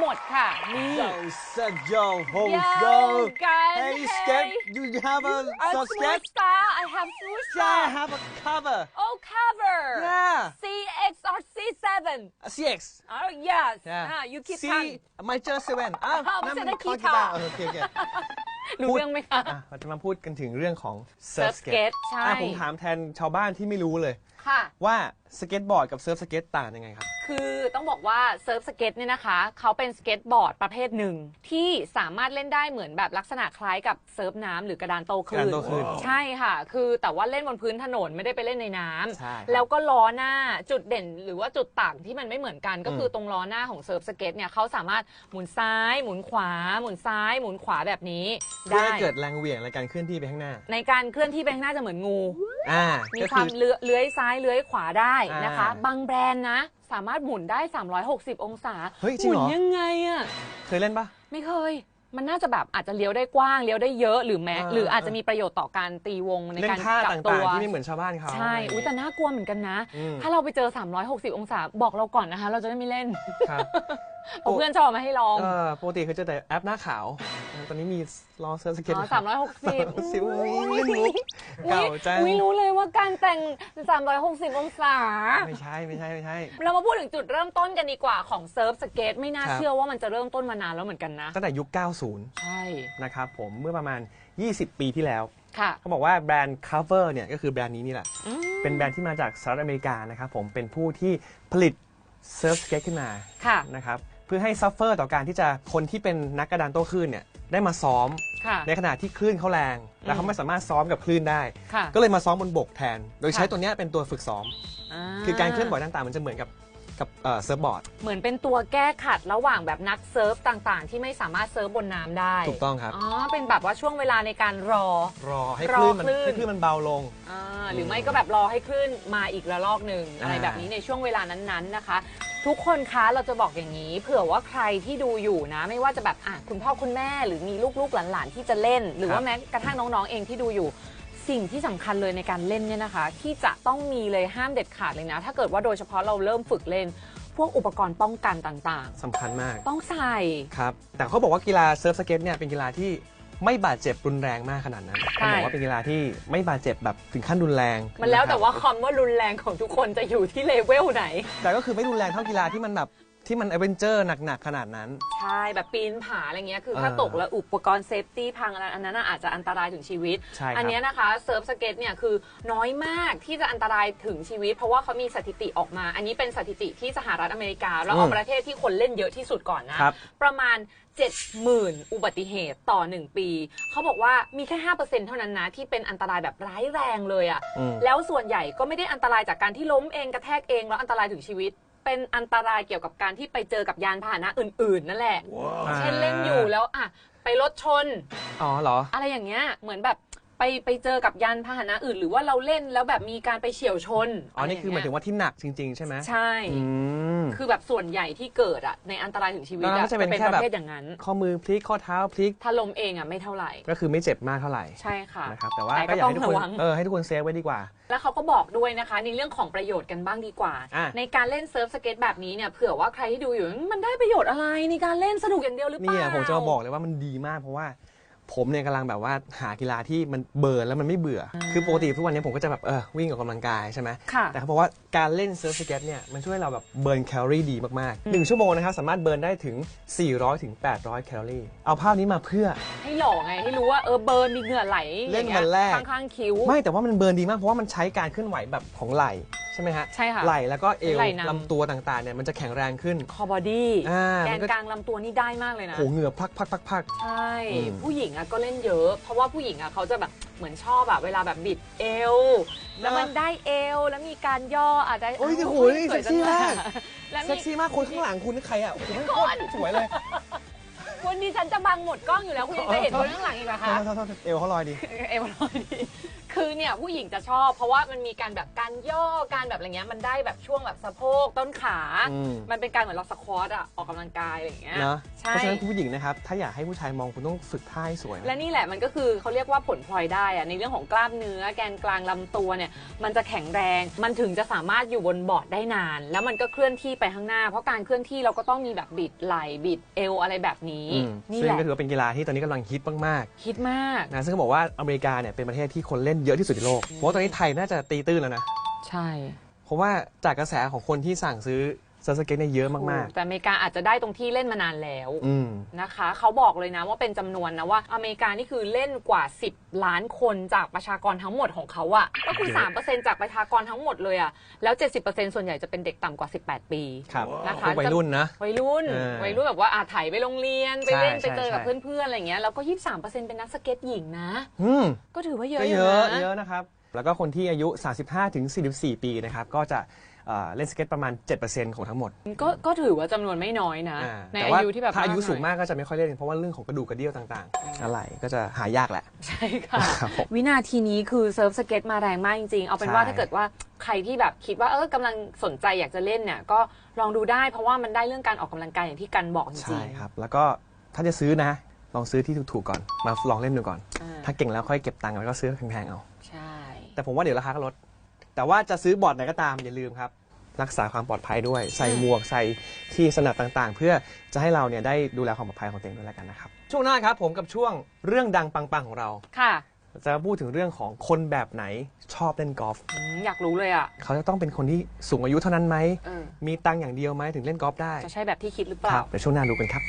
หมดค่ะนี่ Yo, suck, yo, ho, Yo, yo. guys, Hey, hey. Skip, do you have a, A some smooth sketch? star I have smooth Yeah, I star have a cover. oh cover Yeah. CX or C7 A CX. oh yes Yeah. อ่า you keep C, time my just seven. อ้าวอ้าวนั่นไม่มันใช่คอนกีกีตาตาร์ร์โอเคโอเค รู้เรื่องไหมคะ อะเราจะมาพูดกันถึงเรื่องของ Surf surf skate skate ใช่อะผมถามแทนชาวบ้านที่ไม่รู้เลย ค่ะ ว่าสเก็ตบอร์ดกับเซิร์ฟสเก็ตต่างยังไงครับ คือต้องบอกว่าเซิร์ฟสเก็ตเนี่ยนะคะเขาเป็นสเก็ตบอร์ดประเภทหนึ่ง ที่สามารถเล่นได้เหมือนแบบลักษณะคล้ายกับเซิร์ฟน้ำหรือกระดานโตคลื่กระดานโต้คลื่นใช่ค่ะ คือแต่ว่าเล่นบนพื้นถนนไม่ได้ไปเล่นในน้ำใช่ครับแล้วก็ล้อหน้าจุดเด่นหรือว่าจุดต่างที่มันไม่เหมือนกัน ก็คือตรงล้อหน้าของเซิร์ฟสเก็ตเนี่ยเขาสามารถหมุนซ้าย หมุนขวา หมุนซ้าย หมุนขวาแบบนี้เพื่อได้ ให้เกิดแรงเหวี่ยงและการเคลื่อนที่ไปข้างหน้า ในการเคลื่อนที่ไปข้างหน้าจะเหมือนงู อ่ามีก็ความคือเลื้อยเลื้อยซ้ายเลื้อยขวาได้นะคะ อ่าบางแบรนด์นะ สามารถหมุนได้ 360 องศาเฮ้ยจริงเหรอ มุนยังไงอะเคยเล่นปะ ไม่เคย มันน่าจะแบบอาจจะเลี้ยวได้กว้างเลี้ยวได้เยอะหรือแม้อ่า หรืออาจจะมีประโยชน์ต่อการตีวงในเล่การนท่าจับต่ตัางว ๆที่ไม่เหมือนชาวบ้านเขาใช่อุ้ยแต่น่ากลัวเหมือนกันนะ อืมถ้าเราไปเจอ 360 องศาบอกเราก่อนนะคะ เราจะได้ไม่เล่นครับ เพราะเพื่อนชอบเอามาให้ลอง เออปกติเคยเจอแต่แอปหน้าขาว ตอนนี้มีลองเซิร์ฟสเก็ตอ๋อสามร้อยหกสิบสิบเล่นมุกเก่าจัง อุ้ยรู้เลยว่าการแต่ง 360 องศา ไม่ใช่ไม่ใช่ไม่ใช่ เรามาพูดถึงจุดเริ่มต้นกันดีกว่าของเซิร์ฟสเก็ตไม่น่าครับ เชื่อว่ามันจะเริ่มต้นมานานแล้วเหมือนกันนะ ตั้งแต่ยุค 90 ใช่ นะครับผมเมื่อประมาณ 20 ปีที่แล้ว ค่ะ เขาบอกว่าแบรนด์ Cover เนี่ยก็คือแบรนด์นี้นี่แหละ อืม เป็นแบรนด์ที่มาจากสหรัฐอเมริกานะครับผมเป็นผู้ที่ผลิตเซิร์ฟสเก็ตขึ้นมาค่ะ นะครับเพื่อให้ซัฟเฟอร์ต่อการที่จะคนที่เป็นนักกระดานโต้คลื่นเนี่ย ได้มาซ้อม ค่ะ ในขณะที่คลื่นเขาแรง แล้วเขาไม่สามารถซ้อมกับคลื่นได้ ค่ะก็เลยมาซ้อมบนบกแทน โดยใช้ค่ะตัวเนี้ยเป็นตัวฝึกซ้อม คือการเคลื่อนไหวต่างๆ มันจะเหมือนกับกับเอ่อเซิร์ฟบอร์ด เหมือนเป็นตัวแก้ขัดระหว่างแบบนักเซิร์ฟต่างๆ ที่ไม่สามารถเซิร์ฟบนน้ำได้ถูกต้องครับ อ๋อ เป็นแบบว่าช่วงเวลาในการรอ รอให้รอคลื่นมันคลื่น ให้คลื่นมันเบาลง อ่าหรือไม่ก็แบบรอให้คลื่นมาอีกระลอกหนึ่งอะไรอ่าแบบนี้ในช่วงเวลานั้นๆนะคะ ทุกคนคะเราจะบอกอย่างนี้ เผื่อว่าใครที่ดูอยู่นะ ไม่ว่าจะแบบอะคุณพ่อคุณแม่หรือมีลูกๆหลานๆที่จะเล่น หรือว่าแม้กระทั่งน้องๆเองที่ดูอยู่ สิ่งที่สำคัญเลยในการเล่นเนี่ยนะคะ ที่จะต้องมีเลยห้ามเด็ดขาดเลยนะ ถ้าเกิดว่าโดยเฉพาะเราเริ่มฝึกเล่น พวกอุปกรณ์ป้องกันต่างสำคัญมาก ๆ ต้องใส่ ครับ แต่เขาบอกว่ากีฬาเซิร์ฟสเก็ตเนี่ยเป็นกีฬาที่ ไม่บาดเจ็บรุนแรงมากขนาดนั้นเขาบอกว่าเป็นกีฬาที่ไม่บาดเจ็บแบบถึงขั้นรุนแรงมันแล้วแต่ะครับว่าคำว่ารุนแรงของทุกคนจะอยู่ที่เลเวลไหน แต่ก็คือไม่รุนแรงเท่ากีฬาที่มันแบบ ที่มันเอเวนเจอร์หนักๆขนาดนั้น ใช่แบบปีนผาอะไรเงี้ยคือถ้าเออตกแล้วอุปกรณ์เซฟตี้พังอะไรอันนั้นน่ะอาจจะอันตรายถึงชีวิต ใช่ครับ อัเนี้ยนะคะเซิร์ฟสเก็ตเนี่ยคือน้อยมากที่จะอันตรายถึงชีวิต เพราะว่าเขามีสถิติออกมา อันนี้เป็นสถิติที่สหรัฐอเมริกา แล้วเอาประเทศที่คนเล่นเยอะที่สุดก่อนนะ ครับ ประมาณ 70,000 อุบัติเหตุต่อ 1 ปี เขาบอกว่ามีแค่ 5%เท่านั้นนะ ที่เป็นอันตรายแบบร้ายแรงเลยอะอืม แล้วส่วนใหญ่ก็ไม่ได้อันตรายจากการที่ล้มเองกระแทกเองแล้วอันตรายถึงชีวิต เป็นอันตรายเกี่ยวกับการที่ไปเจอกับยานพาหนะอื่น ๆ นั่นแหละ เช่นเล่นอยู่แล้วอะไปรถชน อ๋อเหรอ อะไรอย่างเงี้ยเหมือนแบบ ไปไปเจอกับยานพาหนะอื่น หรือว่าเราเล่นแล้วแบบมีการไปเฉียวชนอ๋อ นี่คือหมายถึงว่าที่หนักจริง ๆ ใช่ไหมใช่ อืมคือแบบส่วนใหญ่ที่เกิดอะในอันตรายถึงชีวิตแล้วอะก็จะเป็นเป็นแค่ปแบบระเภทอย่างนั้น ข้อมือพลิกข้อเท้าพลิกถ้าล้มเองอะไม่เท่าไหร่ ก็คือไม่เจ็บมากเท่าไหร่ใช่ค่ะ นะครับแต่ว่าแต่ก็ก็อยากให้ทุกต้องคนระวัง เออให้ทุกคนเซฟไว้ดีกว่า แล้วเขาก็บอกด้วยนะคะในเรื่องของประโยชน์กันบ้างดีกว่า อะ ในการเล่นเซิร์ฟสเก็ตแบบนี้เนี่ยเผื่อว่าใครที่ดูอยู่มันได้ประโยชน์อะไรในการเล่นสนุกอย่างเดียวหรือเปเนี่ล่ายผมจะมาบอกเลยว่ามันดีมากเพราะว่า ผมเนี่ยกำลังแบบว่าหากีฬาที่มันเบิร์นแล้วมันไม่เบื่ออคือปกติทุกวันนี้ผมก็จะแบบเออวิ่งออกกำลังกายใช่ไหมค่ะ แต่เขาบอกว่าการเล่นเซิร์ฟสเก็ตเนี่ยมันช่วยเราแบบเบิร์นแคลอรี่ดีมากๆหนึ่งชั่วโมงนะครับสามารถเบิร์นได้ถึง 400ถึง800 แคลอรี่ เอาภาพนี้มาเพื่อ ให้หล่อไง ให้รู้ว่าเออเบิร์นมีเหงื่อไหลเล่นอย่างงี้ยวันแรก ข้างๆคิ้ว ไม่แต่ว่ามันเบิร์นดีมากเพราะว่ามันใช้การเคลื่อนไหวแบบของไหล่ ใช่ไหมฮะใช่ค่ะไหล่แล้วก็เอวไหล่นำ ลำตัวต่างๆเนี่ยมันจะแข็งแรงขึ้น คอบอดี้อ่าแกมันนก็ กลางลำตัวนี่ได้มากเลยนะ โหเหงื่อพักพักพักพัก ใช่ อืม ผู้หญิงอะก็เล่นเยอะ เพราะว่าผู้หญิงอะเขาจะแบบเหมือนชอบแบบเวลาแบบบิดเอว แล้วมันได้เอวแล้วมีการย่ออาจจะโอ้ยโอ้โหสเซ็วยกจังซี่เลยมากแล้วเซ็มีกซี่มากคนข้างหลังคุณนี่ใครอะโอ้โหก่อนสวยเลยคุณดิฉันจะบังหมดกล้องอยู่แล้วคุณยังจะเห็นคนข้างหลังอีกเหรอคะโทษโทษโทษเอวเขาลอยดี เอวลอยดี คคือเนี่ยผู้หญิงจะชอบ เพราะว่ามันมีการแบบการย่อการแบบอะไรเงี้ยมันได้แบบช่วงแบบสะโพกต้นขา อืม มันเป็นการเหมือนเราสควอตอะออกกำลังกายอะไรอย่างเงี้ยเนาะใช่เพราะฉะนั้นคุณผู้หญิงนะครับ ถ้าอยากให้ผู้ชายมองคุณต้องฝึกท่าให้สวยนะและนี่แหละมันก็คือเขาเรียกว่าผลพลอยได้อะในเรื่องของกล้ามเนื้อแกนกลางลำตัวเนี่ย มันจะแข็งแรง มันถึงจะสามารถอยู่บนบอร์ดได้นาน แล้วมันก็เคลื่อนที่ไปข้างหน้า เพราะการเคลื่อนที่เราก็ต้องมีแบบบิดไหล่บิดเอวอะไรแบบนี้อืมนี่ซึ่แหงละก็ถือว่าเป็นกีฬาที่ตอนนี้กำลังฮิตมากคิดมาก ๆนะซึ่งเขาบอกว่าอเมริกาเนี่ยเป็นประเทศที่คนเล่นเยอะที่สุดในโลกเพราะว่าตอนนี้ไทยน่าจะตีตื้นแล้วนะ ใช่ เพราะว่าจากกระแสของคนที่สั่งซื้อ เซิร์ฟสเก็ตเนี่ยเยอะมาก แต่อเมริกาอาจจะได้ตรงที่เล่นมานานแล้วๆ อืม นะคะ เขาบอกเลยนะว่าเป็นจำนวนนะว่า อเมริกานี่คือเล่นกว่า 10 ล้านคนจากประชากรทั้งหมดของเขาอะก็คือ 3%จากประชากรทั้งหมดเลยอะแล้ว 70%ส่วนใหญ่จะเป็นเด็กต่ำกว่า 18 ปีครับนะคะพวกวัยรุ่นนะ วัยรุ่นเออวัยรุ่นแบบว่าอาถ่ายไปโรงเรียนไปเล่นใช่ไปเจอกับใช่ เพื่อนๆอะไรอย่างเงี้ยแล้วก็ 23%เป็นนักสเก็ตหญิงนะ อืม ก็ถือว่าเยอะก็อเยยู่อะนะ เยอะนะครับ แล้วก็คนที่อายุ 35ถึง44 ปีนะครับ ก็จะเอ่อเล่นสเก็ตประมาณ 7%ของทั้งหมดก็ก็ถือว่าจำนวนไม่น้อยนะ อ่าในแต่อาว่ายุที่แบบถ้าอายุหน่สูงมากก็จะไม่ค่อยเล่นเพราะว่าเรื่องของกระดูกกระเดี่ยวต่างๆ อะไรก็จะหายากแหละ ใช่ค่ะ ครับผม วินาทีนี้คือเซิร์ฟสเก็ตมาแรงมากจริงๆ เอาเป็นว่าใช่ ถ้าเกิดว่าใครที่แบบคิดว่าเออกำลังสนใจอยากจะเล่นเนี่ยก็ลองดูได้เพราะว่ามันได้เรื่องการออกกำลังกายอย่างที่กันบอกจริใช่งครับ แล้วก็ถ้าจะซื้อนะ ลองซื้อที่ถูกๆก่อน มาลองเล่นดูก่อน อ่า ถ้าเก่งแล้วค่อยเก็บตังค์แล้วก็ซื้อแพงๆเอาๆใช่ แต่ผมว่าเดี๋ยวราคาก็ลด แต่ว่าจะซื้อบอร์ดไหนก็ตามอย่าลืมครับ รักษาความปลอดภัยด้วย ใส่หมวกใส่ที่สนับต่างๆ เพื่อจะให้เราเนี่ยได้ดูแลความปลอดภัยของตัวเองด้วยแล้วกันนะครับ ช่วงหน้าครับผมกับช่วงเรื่องดังปังๆของเรา ค่ะจะพูดถึงเรื่องของคนแบบไหนชอบเล่นกอล์ฟอืมอยากรู้เลยอะ เขาจะต้องเป็นคนที่สูงอายุเท่านั้นไหมเออ มีตังค์อย่างเดียวไหมถึงเล่นกอล์ฟได้จะใช่แบบที่คิดหรือเปคล่า รับเดี๋ยวช่วงหน้าดูกันครับ